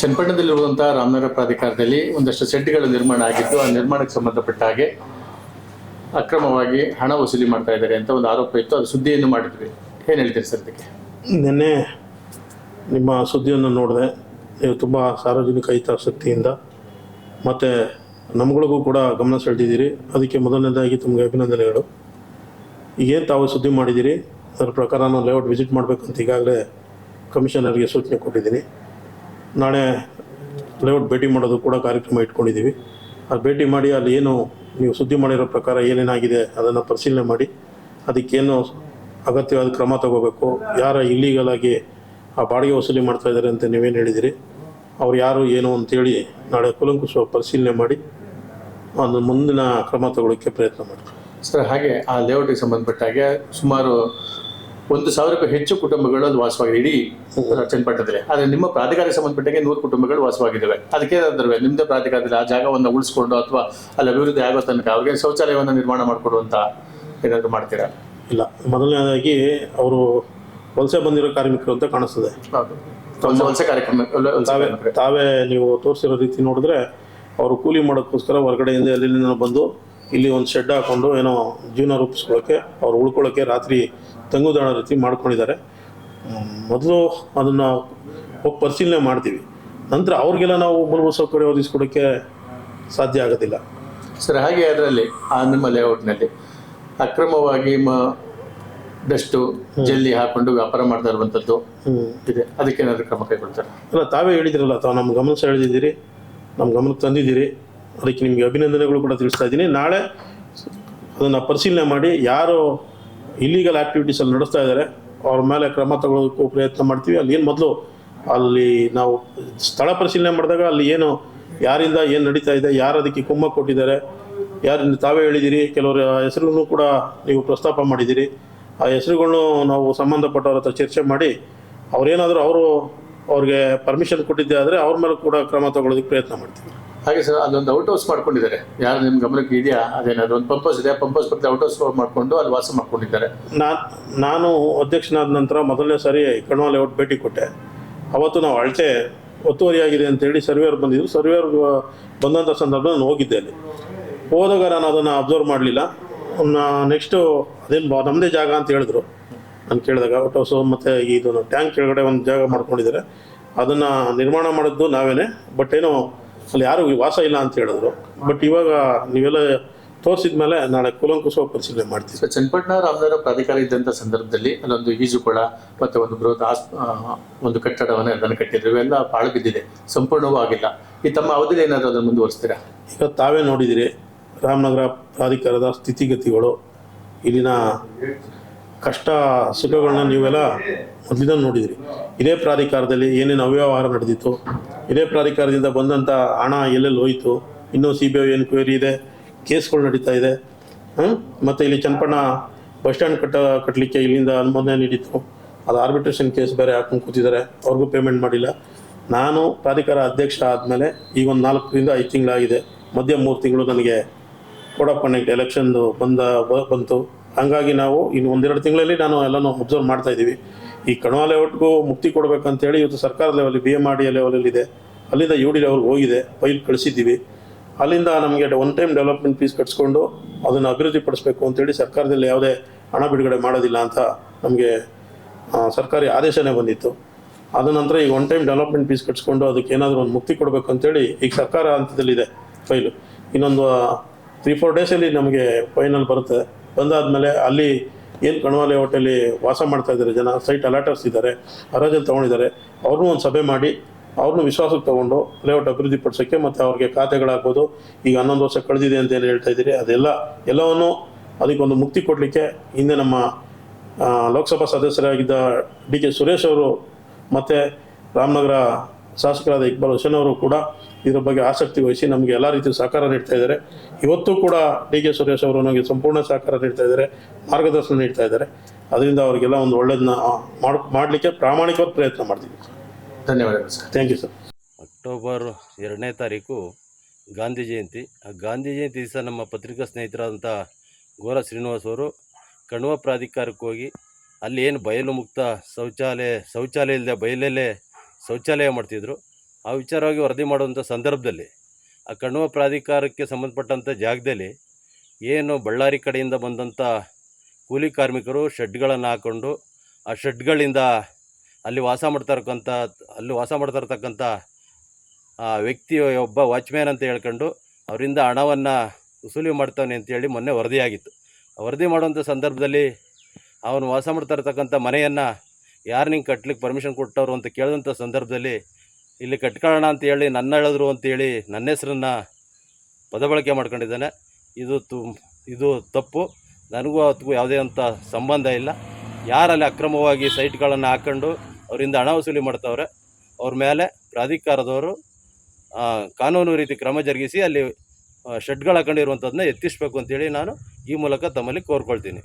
ಚನ್ನಪಟ್ಟಣದಲ್ಲಿರುವಂತಹ ರಾಮನಗರ ಪ್ರಾಧಿಕಾರದಲ್ಲಿ ಒಂದಷ್ಟು ಸೆಟ್ಗಳ ನಿರ್ಮಾಣ ಆಗಿದ್ದು, ಆ ನಿರ್ಮಾಣಕ್ಕೆ ಸಂಬಂಧಪಟ್ಟ ಹಾಗೆ ಅಕ್ರಮವಾಗಿ ಹಣ ವಸೂಲಿ ಮಾಡ್ತಾ ಇದ್ದಾರೆ ಅಂತ ಒಂದು ಆರೋಪ ಇತ್ತು. ಅದು ಸುದ್ದಿಯನ್ನು ಮಾಡಿದ್ವಿ. ಏನ್ ಹೇಳ್ತೀರಿ ಸರ್ ಅದಕ್ಕೆ ನಿನ್ನೆ ನಿಮ್ಮ ಸುದ್ದಿಯನ್ನು ನೋಡಿದೆ. ನೀವು ತುಂಬ ಸಾರ್ವಜನಿಕ ಹಿತಾಸಕ್ತಿಯಿಂದ ಮತ್ತು ನಮ್ಗಳಿಗೂ ಕೂಡ ಗಮನ ಸೆಳೆದಿದ್ದೀರಿ. ಅದಕ್ಕೆ ಮೊದಲನೇದಾಗಿ ತಮಗೆ ಅಭಿನಂದನೆಗಳು. ಈಗೇನು ತಾವು ಸುದ್ದಿ ಮಾಡಿದ್ದೀರಿ? ಅದರ ಪ್ರಕಾರ ನಾನು ಲೇಔಟ್ ವಿಸಿಟ್ ಮಾಡಬೇಕಂತ ಈಗಾಗಲೇ ಕಮಿಷನರ್ಗೆ ಸೂಚನೆ ಕೊಟ್ಟಿದ್ದೀನಿ. ನಾಳೆ ಲೇಔಟ್ ಭೇಟಿ ಮಾಡೋದು ಕೂಡ ಕಾರ್ಯಕ್ರಮ ಇಟ್ಕೊಂಡಿದ್ದೀವಿ. ಅದು ಭೇಟಿ ಮಾಡಿ ಅಲ್ಲಿ ಏನು ನೀವು ಸುದ್ದಿ ಮಾಡಿರೋ ಪ್ರಕಾರ ಏನೇನಾಗಿದೆ ಅದನ್ನು ಪರಿಶೀಲನೆ ಮಾಡಿ, ಅದಕ್ಕೇನು ಅಗತ್ಯವಾದ ಕ್ರಮ ತಗೋಬೇಕು, ಯಾರ ಇಲ್ಲೀಗಲಾಗಿ ಆ ಬಾಡಿಗೆ ವಸೂಲಿ ಮಾಡ್ತಾ ಇದ್ದಾರೆ ಅಂತ ನೀವೇನು ಹೇಳಿದಿರಿ, ಅವ್ರು ಯಾರು ಏನು ಅಂತೇಳಿ ನಾಳೆ ಕುಲಂಕುಷ ಪರಿಶೀಲನೆ ಮಾಡಿ ಒಂದು ಮುಂದಿನ ಕ್ರಮ ತಗೊಳ್ಳೋಕ್ಕೆ ಪ್ರಯತ್ನ ಮಾಡ್ತೀವಿ. ಸರ್, ಹಾಗೆ ಆ ಲೇಔಟ್ಗೆ ಸಂಬಂಧಪಟ್ಟ ಹಾಗೆ ಸುಮಾರು ಒಂದು ಸಾವಿರಕ್ಕೂ ಹೆಚ್ಚು ಕುಟುಂಬಗಳು ಅದು ವಾಸವಾಗಿದೆ ಇಡೀ ಚನ್ನಪಟ್ಟಣದಲ್ಲಿ. ಆದರೆ ನಿಮ್ಮ ಪ್ರಾಧಿಕಾರಕ್ಕೆ ಸಂಬಂಧಪಟ್ಟಂಗೆ ನೂರು ಕುಟುಂಬಗಳು ವಾಸವಾಗಿದ್ದಾವೆ. ಅದಕ್ಕೆ ಏನಾದ್ರು ನಿಮ್ಮದೇ ಪ್ರಾಧಿಕಾರದಲ್ಲಿ ಆ ಜಾಗವನ್ನು ಉಳಿಸ್ಕೊಂಡು ಅಥವಾ ಅಲ್ಲಿ ಅಭಿವೃದ್ಧಿ ಆಗೋ ತನಕ ಅವ್ರಿಗೆ ಶೌಚಾಲಯವನ್ನು ನಿರ್ಮಾಣ ಮಾಡಿಕೊಡುವಂತ ಏನಾದರೂ ಮಾಡ್ತೀರಾ? ಇಲ್ಲ. ಮೊದಲನೇದಾಗಿ ಅವರು ವಲಸೆ ಬಂದಿರೋ ಕಾರ್ಮಿಕರು ಅಂತ ಕಾಣಿಸ್ತದೆ. ವಲಸೆ ಕಾರ್ಯಕ್ರಮ. ತಾವೇ ನೀವು ತೋರಿಸಿರೋ ರೀತಿ ನೋಡಿದ್ರೆ ಅವರು ಕೂಲಿ ಮಾಡೋಕ್ಕೋಸ್ಕರ ಹೊರಗಡೆಯಿಂದ ಎಲ್ಲಿಂದ ಬಂದು ಇಲ್ಲಿ ಒಂದು ಶೆಡ್ ಹಾಕೊಂಡು ಏನೋ ಜೀವನ ರೂಪಿಸ್ಕೊಳ್ಳೋಕ್ಕೆ ಅವ್ರು ಉಳ್ಕೊಳ್ಳೋಕ್ಕೆ ರಾತ್ರಿ ತಂಗುದಾಣ ರೀತಿ ಮಾಡ್ಕೊಂಡಿದ್ದಾರೆ. ಮೊದಲು ಅದನ್ನು ಹೋಗಿ ಪರಿಶೀಲನೆ ಮಾಡ್ತೀವಿ. ನಂತರ ಅವ್ರಿಗೆಲ್ಲ ನಾವು ಮೂಲಭೂತ ಸೌಕರ್ಯ ಒದಗಿಸ್ಕೊಡೋಕ್ಕೆ ಸಾಧ್ಯ ಆಗೋದಿಲ್ಲ. ಸರ್ ಹಾಗೆ ಅದರಲ್ಲಿ ಆ ನಿಮ್ಮ ಲೇಔಟ್ನಲ್ಲಿ ಅಕ್ರಮವಾಗಿ ಮ ಡಸ್ಟು ಜಲ್ಲಿ ಹಾಕೊಂಡು ವ್ಯಾಪಾರ ಮಾಡ್ತಾ ಇರುವಂಥದ್ದು ಇದೆ. ಏನಾದರೂ ಕ್ರಮ ಕೈಗೊಳ್ತಾರೆ? ಅಲ್ಲ ತಾವೇ ಹೇಳಿದಿರಲ್ಲ ತಾವು ನಮ್ಮ ಗಮನ ಸೆಳೆದಿದ್ದೀರಿ ನಮ್ಮ ಗಮನಕ್ಕೆ ತಂದಿದ್ದೀರಿ. ಅದಕ್ಕೆ ನಿಮಗೆ ಅಭಿನಂದನೆಗಳು ಕೂಡ ತಿಳಿಸ್ತಾ ಇದ್ದೀನಿ. ನಾಳೆ ಅದನ್ನು ಪರಿಶೀಲನೆ ಮಾಡಿ ಯಾರು ಇಲ್ಲೀಗಲ್ ಆ್ಯಕ್ಟಿವಿಟೀಸಲ್ಲಿ ನಡೆಸ್ತಾ ಇದ್ದಾರೆ, ಅವ್ರ ಮೇಲೆ ಕ್ರಮ ತಗೊಳ್ಳೋದಕ್ಕೂ ಪ್ರಯತ್ನ ಮಾಡ್ತೀವಿ. ಅಲ್ಲಿ ಏನು ಮೊದಲು ಅಲ್ಲಿ ನಾವು ಸ್ಥಳ ಪರಿಶೀಲನೆ ಮಾಡಿದಾಗ ಅಲ್ಲಿ ಏನು, ಯಾರಿಂದ ಏನು ನಡೀತಾ ಇದೆ, ಯಾರು ಅದಕ್ಕೆ ಕುಮ್ಮ ಕೊಟ್ಟಿದ್ದಾರೆ ಯಾರು ತಾವೇ ಹೇಳಿದ್ದೀರಿ ಕೆಲವರ ಹೆಸರುಗಳನ್ನು ಕೂಡ ನೀವು ಪ್ರಸ್ತಾಪ ಮಾಡಿದ್ದೀರಿ ಆ ಹೆಸರುಗಳನ್ನು ನಾವು ಸಂಬಂಧಪಟ್ಟವ್ರ ಹತ್ರ ಚರ್ಚೆ ಮಾಡಿ, ಅವ್ರೇನಾದರೂ ಅವರು ಅವ್ರಿಗೆ ಪರ್ಮಿಷನ್ ಕೊಟ್ಟಿದ್ದೆ ಆದರೆ ಅವ್ರ ಮೇಲೆ ಕೂಡ ಕ್ರಮ ತಗೊಳ್ಳೋದಕ್ಕೆ ಪ್ರಯತ್ನ ಮಾಡ್ತೀವಿ. ಹಾಗೆ ಸರ್, ಅಲ್ಲೊಂದು ಔಟ್ ಹೌಸ್ ಮಾಡ್ಕೊಂಡಿದ್ದಾರೆ. ಯಾರು ನಿಮ್ಮ ಗಮನಕ್ಕೆ ಇದೆಯಾ? ಅದೇನಾದ್ರು ಒಂದು ಪಂಪ್ ಹೌಸ್ ಇದೆ? ಪಂಪ್ ಹೌಸ್ ಪಕ್ಕದ ಔಟ್ ಹೌಸ್ ಮಾಡಿಕೊಂಡು ಅಲ್ಲಿ ವಾಸ ಮಾಡ್ಕೊಂಡಿದ್ದಾರೆ. ನಾನು ನಾನು ಅಧ್ಯಕ್ಷನಾದ ನಂತರ ಮೊದಲನೇ ಸಾರಿ ಕಣ್ವಾಲೆ ಔಟ್ ಭೇಟಿ ಕೊಟ್ಟೆ. ಅವತ್ತು ನಾವು ಅಳತೆ ಒತ್ತುವರಿಯಾಗಿದೆ ಅಂತೇಳಿ ಸರ್ವೇರ್ ಬಂದಿದ್ರು. ಸರ್ವೇರ್ ಬಂದಂಥ ಸಂದರ್ಭ ನಾನು ಹೋಗಿದ್ದೆ ಅಲ್ಲಿ. ಹೋದಾಗ ನಾನು ಅದನ್ನು ಅಬ್ಸರ್ವ್ ಮಾಡಲಿಲ್ಲ. ನೆಕ್ಸ್ಟು ಅದೇನು ನಮ್ಮದೇ ಜಾಗ ಅಂತ ಹೇಳಿದ್ರು. ನಾನು ಕೇಳಿದಾಗ ಔಟ್ ಹೌಸು ಮತ್ತು ಇದು ಟ್ಯಾಂಕ್ ಕೆಳಗಡೆ ಒಂದು ಜಾಗ ಮಾಡ್ಕೊಂಡಿದ್ದಾರೆ. ಅದನ್ನು ನಿರ್ಮಾಣ ಮಾಡಿದ್ದು ನಾವೇನೆ. ಬಟ್ ಏನೋ ಅಲ್ಲಿ ಯಾರು ವಾಸ ಇಲ್ಲ ಅಂತ ಹೇಳಿದ್ರು. ಬಟ್ ಇವಾಗ ನೀವೆಲ್ಲ ತೋರಿಸಿದ ಮೇಲೆ ನಾಳೆ ಕೂಲಂಕುಷವಾಗಿ ಪರಿಶೀಲನೆ ಮಾಡ್ತೀವಿ. ಚನ್ನಪಟ್ಟಣ ರಾಮನಗರ ಪ್ರಾಧಿಕಾರ ಇದ್ದಂಥ ಸಂದರ್ಭದಲ್ಲಿ ಅಲ್ಲೊಂದು ಈಜುಕೊಳ ಮತ್ತೆ ಒಂದು ಬೃಹತ್ ಆಸ್ ಒಂದು ಕಟ್ಟಡವನ್ನು ಅದನ್ನು ಕಟ್ಟಿದ್ರು. ಇವೆಲ್ಲ ಪಾಳು ಬಿದ್ದಿದೆ. ಸಂಪೂರ್ಣವೂ ಆಗಿಲ್ಲ. ಈ ತಮ್ಮ ಅವಧಿಯಲ್ಲಿ ಏನಾದರೂ ಅದನ್ನು ಮುಂದುವರಿಸ್ತೀರಾ? ಈಗ ತಾವೇ ನೋಡಿದಿರಿ. ರಾಮನಗರ ಪ್ರಾಧಿಕಾರದ ಸ್ಥಿತಿಗತಿಗಳು ಇಲ್ಲಿನ ಕಷ್ಟ ಸುಖಗಳನ್ನ ನೀವೆಲ್ಲ ಮೊದಲಿಂದ ನೋಡಿದಿರಿ. ಇದೇ ಪ್ರಾಧಿಕಾರದಲ್ಲಿ ಏನೇನು ಅವ್ಯವಹಾರ ನಡೆದಿತ್ತು, ಇದೇ ಪ್ರಾಧಿಕಾರದಿಂದ ಬಂದಂಥ ಹಣ ಎಲ್ಲೆಲ್ಲಿ ಹೋಯಿತು, ಇನ್ನೂ ಸಿ ಬಿ ಐ ಎನ್ಕ್ವೈರಿ ಇದೆ, ಕೇಸ್ಗಳು ನಡೀತಾ ಇದೆ ಮತ್ತು ಇಲ್ಲಿ ಚನ್ನಪಣ್ಣ ಬಸ್ ಸ್ಟ್ಯಾಂಡ್ ಕಟ್ಟ ಕಟ್ಟಲಿಕ್ಕೆ ಇಲ್ಲಿಂದ ಅನುಮೋದನೆ ನೀಡಿತ್ತು. ಅದು ಆರ್ಬಿಟ್ರೇಷನ್ ಕೇಸ್ ಬೇರೆ ಹಾಕೊಂಡು ಕೂತಿದ್ದಾರೆ ಅವ್ರಿಗೂ ಪೇಮೆಂಟ್ ಮಾಡಿಲ್ಲ. ನಾನು ಪ್ರಾಧಿಕಾರ ಅಧ್ಯಕ್ಷ ಆದಮೇಲೆ ಈಗ ಒಂದು ನಾಲ್ಕರಿಂದ ಐದು ತಿಂಗಳಾಗಿದೆ. ಮಧ್ಯ ಮೂರು ತಿಂಗಳು ನನಗೆ ಕೋಡ್ ಆಫ್ ಕಂಡಕ್ಟ್ ಎಲೆಕ್ಷನ್ದು ಬಂದ, ಬಂತು. ಹಂಗಾಗಿ ನಾವು ಇನ್ನು ಒಂದೆರಡು ತಿಂಗಳಲ್ಲಿ ನಾನು ಎಲ್ಲನೂ ಅಬ್ಸರ್ವ್ ಮಾಡ್ತಾ ಇದ್ದೀವಿ. ಈ ಕಣ್ವ ಲೇಔಟ್ಗೂ ಮುಕ್ತಿ ಕೊಡಬೇಕಂತೇಳಿ ಇವತ್ತು ಸರ್ಕಾರ level B M R D ಲೆವೆಲಲ್ಲಿ ಇದೆ ಅಲ್ಲಿಂದ. ಯು ಡಿ ಲೆವೆಲ್ಗೆ ಹೋಗಿದೆ ಫೈಲ್ ಕಳಿಸಿದ್ದೀವಿ. ಅಲ್ಲಿಂದ ನಮಗೆ ಒನ್ ಟೈಮ್ ಡೆವಲಪ್ಮೆಂಟ್ ಫೀಸ್ ಕಟ್ಸ್ಕೊಂಡು ಅದನ್ನು ಅಭಿವೃದ್ಧಿ ಪಡಿಸ್ಬೇಕು ಅಂತೇಳಿ ಸರ್ಕಾರದಲ್ಲಿ ಯಾವುದೇ ಹಣ ಬಿಡುಗಡೆ ಮಾಡೋದಿಲ್ಲ ಅಂತ ನಮಗೆ ಸರ್ಕಾರಿ ಆದೇಶನೇ ಬಂದಿತ್ತು. ಅದ ನಂತರ ಈಗ ಒನ್ ಟೈಮ್ ಡೆವಲಪ್ಮೆಂಟ್ ಫೀಸ್ ಕಟ್ಸ್ಕೊಂಡು ಅದಕ್ಕೆ ಏನಾದರೂ ಒಂದು ಮುಕ್ತಿ ಕೊಡಬೇಕು ಅಂತೇಳಿ ಈಗ ಸರ್ಕಾರ ಹಂತದಲ್ಲಿದೆ ಫೈಲು ಇನ್ನೊಂದು ತ್ರೀ ಫೋರ್ ಡೇಸಲ್ಲಿ ನಮಗೆ ಫೈನಲ್ ಬರುತ್ತೆ. ಬಂದಾದಮೇಲೆ ಅಲ್ಲಿ ಏನು ಕಣವಾಲೆ ಹೋಟೆಲಿ ವಾಸ ಮಾಡ್ತಾ ಇದ್ದಾರೆ ಜನ ಸೈಟ್ ಅಲಾಟರ್ಸ್ ಇದ್ದಾರೆ ಹರಾಜಲ್ಲಿ ತೊಗೊಂಡಿದ್ದಾರೆ. ಅವ್ರನ್ನೂ ಒಂದು ಸಭೆ ಮಾಡಿ ಅವ್ರನ್ನೂ ವಿಶ್ವಾಸಕ್ಕೆ ತೊಗೊಂಡು ಲೇಔಟ್ ಅಭಿವೃದ್ಧಿ ಪಡಿಸೋಕ್ಕೆ ಮತ್ತು ಅವ್ರಿಗೆ ಖಾತೆಗಳಾಗ್ಬೋದು, ಈಗ ಹನ್ನೊಂದು ವರ್ಷ ಕಳೆದಿದೆ ಅಂತ ಏನು ಹೇಳ್ತಾ ಇದ್ದೀರಿ, ಅದೆಲ್ಲ, ಎಲ್ಲವನ್ನು ಅದಕ್ಕೊಂದು ಮುಕ್ತಿ ಕೊಡಲಿಕ್ಕೆ ಹಿಂದೆ ನಮ್ಮ ಲೋಕಸಭಾ ಸದಸ್ಯರಾಗಿದ್ದ ಡಿ ಕೆ ಸುರೇಶ್ ಅವರು ಮತ್ತು ರಾಮನಗರ ಶಾಸಕರಾದ ಇಕ್ಬಾಲ್ ಹುಸೇನ್ ಅವರು ಕೂಡ ಇದರ ಬಗ್ಗೆ ಆಸಕ್ತಿ ವಹಿಸಿ ನಮಗೆ ಎಲ್ಲ ರೀತಿಯ ಸಹಕಾರ ನೀಡ್ತಾ ಇದ್ದಾರೆ. ಇವತ್ತು ಕೂಡ ಡಿ ಕೆ ಸುರೇಶ್ ಅವರು ನಮಗೆ ಸಂಪೂರ್ಣ ಸಹಕಾರ ನೀಡ್ತಾ ಇದ್ದಾರೆ ಮಾರ್ಗದರ್ಶನ ನೀಡ್ತಾ ಇದ್ದಾರೆ. ಅದರಿಂದ ಅವರಿಗೆಲ್ಲ ಒಂದು ಒಳ್ಳೇದನ್ನ ಮಾಡಿ ಮಾಡಲಿಕ್ಕೆ ಪ್ರಾಮಾಣಿಕವಾದ ಪ್ರಯತ್ನ ಮಾಡ್ತೀವಿ. ಧನ್ಯವಾದಗಳು sir. Thank you sir October ಎರಡನೇ ತಾರೀಕು ಗಾಂಧಿ ಜಯಂತಿ. ಆ ಗಾಂಧಿ ಜಯಂತಿ ದಿವಸ ನಮ್ಮ ಪತ್ರಿಕಾ ಸ್ನೇಹಿತರಾದಂಥ ಗೋರ ಶ್ರೀನಿವಾಸ್ ಅವರು ಕಣ್ವ ಪ್ರಾಧಿಕಾರಕ್ಕೆ ಹೋಗಿ ಅಲ್ಲಿ ಏನು ಬಯಲು ಮುಕ್ತ ಶೌಚಾಲಯ ಶೌಚಾಲಯ ಇಲ್ಲದೆ ಬಯಲಲ್ಲೇ ಶೌಚಾಲಯ ಮಾಡ್ತಿದ್ರು. ಆ ವಿಚಾರವಾಗಿ ವರದಿ ಮಾಡುವಂಥ ಸಂದರ್ಭದಲ್ಲಿ, ಆ ಕಣ್ವ ಪ್ರಾಧಿಕಾರಕ್ಕೆ ಸಂಬಂಧಪಟ್ಟಂಥ ಜಾಗದಲ್ಲಿ ಏನು ಬಳ್ಳಾರಿ ಕಡೆಯಿಂದ ಬಂದಂಥ ಕೂಲಿ ಕಾರ್ಮಿಕರು ಶೆಡ್ಗಳನ್ನು ಹಾಕ್ಕೊಂಡು ಆ ಶೆಡ್ಗಳಿಂದ ಅಲ್ಲಿ ವಾಸ ಮಾಡ್ತಾ ಇರ್ತಕ್ಕಂಥ ಅಲ್ಲಿ ವಾಸ ಮಾಡ್ತಾ ಇರ್ತಕ್ಕಂಥ ಆ ವ್ಯಕ್ತಿ ಒಬ್ಬ ವಾಚ್ಮ್ಯಾನ್ ಅಂತ ಹೇಳ್ಕೊಂಡು ಅವರಿಂದ ಹಣವನ್ನು ವಸೂಲಿ ಮಾಡ್ತಾನೆ ಅಂತೇಳಿ ಮೊನ್ನೆ ವರದಿಯಾಗಿತ್ತು. ವರದಿ ಮಾಡುವಂಥ ಸಂದರ್ಭದಲ್ಲಿ ಅವನು ವಾಸ ಮಾಡ್ತಾ ಇರ್ತಕ್ಕಂಥ ಮನೆಯನ್ನು ಯಾರು ನಿಂಗೆ ಕಟ್ಲಿಕ್ಕೆ ಪರ್ಮಿಷನ್ ಕೊಟ್ಟವರು ಅಂತ ಕೇಳಿದಂಥ ಸಂದರ್ಭದಲ್ಲಿ, ಇಲ್ಲಿ ಕಟ್ಕೊಳ್ಳೋಣ ಅಂತೇಳಿ ನನ್ನ ಹೇಳಿದ್ರು ಅಂತೇಳಿ ನನ್ನ ಹೆಸರನ್ನು ಪದಬಳಕೆ ಮಾಡ್ಕೊಂಡಿದ್ದಾನೆ. ಇದು ತು, ಇದು ತಪ್ಪು. ನನಗೂ ಅದಕ್ಕೂ ಯಾವುದೇ ಅಂತ ಸಂಬಂಧ ಇಲ್ಲ. ಯಾರಲ್ಲಿ ಅಕ್ರಮವಾಗಿ ಸೈಟ್ಗಳನ್ನು ಹಾಕ್ಕೊಂಡು ಅವರಿಂದ ಹಣ ವಸೂಲಿ ಮಾಡ್ತವ್ರೆ, ಅವ್ರ ಮೇಲೆ ಪ್ರಾಧಿಕಾರದವರು ಕಾನೂನು ರೀತಿ ಕ್ರಮ ಜರುಗಿಸಿ ಅಲ್ಲಿ ಶೆಡ್ಗಳು ಹಾಕೊಂಡಿರುವಂಥದ್ದನ್ನ ಎತ್ತಿಸ್ಬೇಕು ಅಂತೇಳಿ ನಾನು ಈ ಮೂಲಕ ತಮ್ಮಲ್ಲಿ ಕೋರ್ಕೊಳ್ತೀನಿ.